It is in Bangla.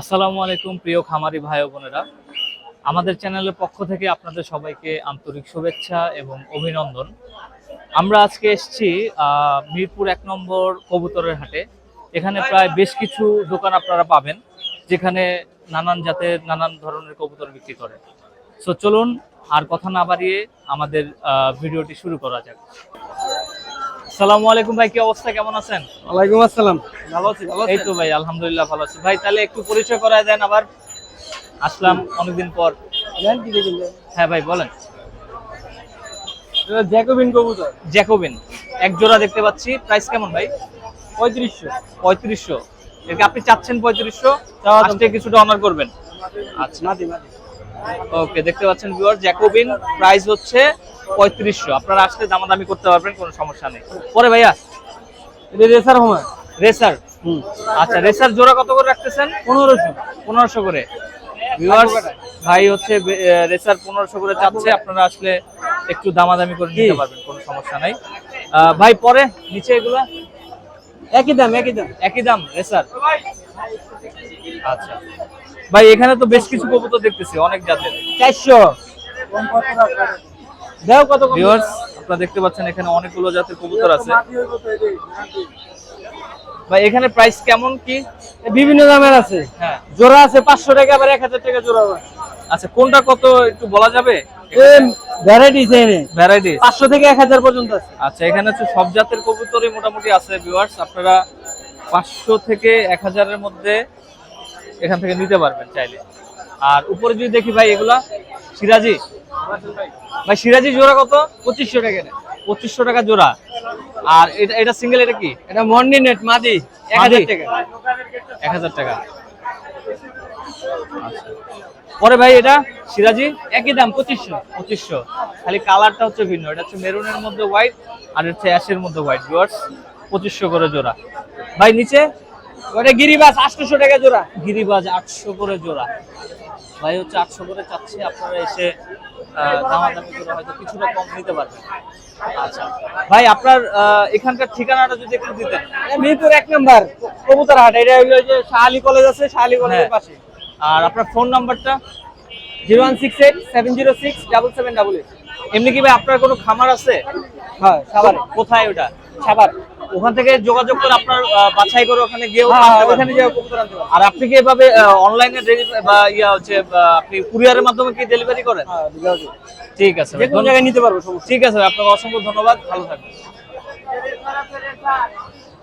আসসালামু আলাইকুম, প্রিয় খামারি ভাই বোনেরা। আমাদের চ্যানেলের পক্ষ থেকে আপনাদের সবাইকে আন্তরিক শুভেচ্ছা এবং অভিনন্দন। আমরা আজকে এসেছি মিরপুর এক নম্বর কবুতরের হাটে। এখানে প্রায় বেশ কিছু দোকান আপনারা পাবেন, যেখানে নানান জাতের নানান ধরনের কবুতর বিক্রি করে। সো চলুন আর কথা না বাড়িয়ে আমাদের ভিডিওটি শুরু করা যাক। আসসালামু আলাইকুম ভাই কি অবস্থা? কেমন আছেন? ওয়ালাইকুম আসসালাম। ভালো আছি ভালো এই তো ভাই আলহামদুলিল্লাহ ভালো আছি। ভাই তাহলে একটু পরিচয় করায় দেন আবার। আসলাম অনেকদিন পর। হ্যাঁ ভাই বলেন। জ্যাকোবিন কবুতর। জ্যাকোবিন। এক জোড়া দেখতে পাচ্ছি। প্রাইস কেমন ভাই? পঁয়ত্রিশশো। পঁয়ত্রিশশো। একে আপনি চাচ্ছেন পঁয়ত্রিশশো আজকে কিছুটা অনার করবেন। আচ্ছা। ওকে দেখতে পাচ্ছেন ভিউয়ার জ্যাকোবিন। প্রাইস হচ্ছে পঁয়ত্রিশশো। আপনারা আসলে দামাদামি করতে পারবেন কোনো সমস্যা নেই। পরে ভাইয়া রেসার হোমা রেসার? হুম। আচ্ছা রেসার জোড়া কত করে রাখতেছেন? পনেরোশো। পনেরোশো করে। ভিউয়ার্স ভাই হচ্ছে রেসার পনেরোশো করে চাচ্ছে। আপনারা আসলে একটু দামাদামি করে নিতে পারবেন কোনো সমস্যা নাই। ভাই পরে নিচে এগুলা? একই দাম একই দাম। একই দাম রেসার? আচ্ছা। ভাই এখানে তো বেশ কিছু কবুতর দেখতেছি অনেক জাতের। চারশো। দেও কত? ভিউয়ার্স আপনারা দেখতে পাচ্ছেন এখানে অনেকগুলো জাতের কবুতর আছে। ভাই এখানে প্রাইস কেমন কি? বিভিন্ন দামের আছে। হ্যাঁ। জোড়া আছে পাঁচশো টাকা আবার এক হাজার টাকা জোড়া আছে। আচ্ছা কোনটা কত একটু বলা যাবে? ভ্যারাইটিস এনে ভ্যারাইটি পাঁচশো থেকে এক হাজার পর্যন্ত আছে। আচ্ছা এখানে হচ্ছে সব জাতের কবুতরই মোটামুটি আছে ভিউয়ার্স আপনারা পাঁচশো থেকে এক হাজারের মধ্যে এখান থেকে নিতে পারবেন চাইলে। আর উপরে যদি দেখি ভাই এগুলা সিরাজি। ভাই সিরাজি জোড়া কত? পঁচিশশো টাকা। পঁচিশশো টাকা জোড়া। আর এটা এটা সিঙ্গেল এটা কি? এটা মর্নিং নেট মাদি। এক হাজার টাকা। এক হাজার টাকা। আচ্ছা। পরে ভাই এটা সিরাজি? একই দাম পঁচিশশো। পঁচিশশো। খালি কালারটা হচ্ছে ভিন্ন। এটা হচ্ছে মেরুনের মধ্যে হোয়াইট আর হচ্ছে অ্যাশের মধ্যে হোয়াইট ভিউয়ার্স পঁচিশশো করে জোড়া। ভাই নিচে? ওটা গিরিবাস আটশোশো টাকা জোড়া। গিরিবাজ আটশো করে জোড়া। ভাই হচ্ছে আটশো করে চাচ্ছে আপনারা এসে দামাদামি করে হয়তো কিছুটা কম নিতে পারবেন। আচ্ছা। ভাই আপনার এখানকার ঠিকানাটা যদি একটু দিতেন। মিরপুর এক নাম্বার কবুতর হাট এটা হলো যে শাহালি কলেজ আছে শাহালি কলেজের হ্যাঁ। পাশে। আর আপনার ফোন নাম্বারটা? Zero one six eight seven zero six double seven double eight. এমনি কি ভাই আপনার কোনো খামার আছে? হ্যাঁ সাবারে কোথায় ওটা? সাবার ওখান থেকে যোগাযোগ করে আপনার বাছাই করে ওখানে হ্যাঁ পারবেন। ওখানে যে কবুতর আনতে পারবে আর আপনি কি এভাবে অনলাইনে বা ইয়া হচ্ছে আপনি কুরিয়ারের মাধ্যমে কি ডেলিভারি করেন? হ্যাঁ ঠিক আছে যে জায়গায় নিতে পারব ঠিক আছে আপনাকে অসংখ্য ধন্যবাদ ভালো থাকবেন।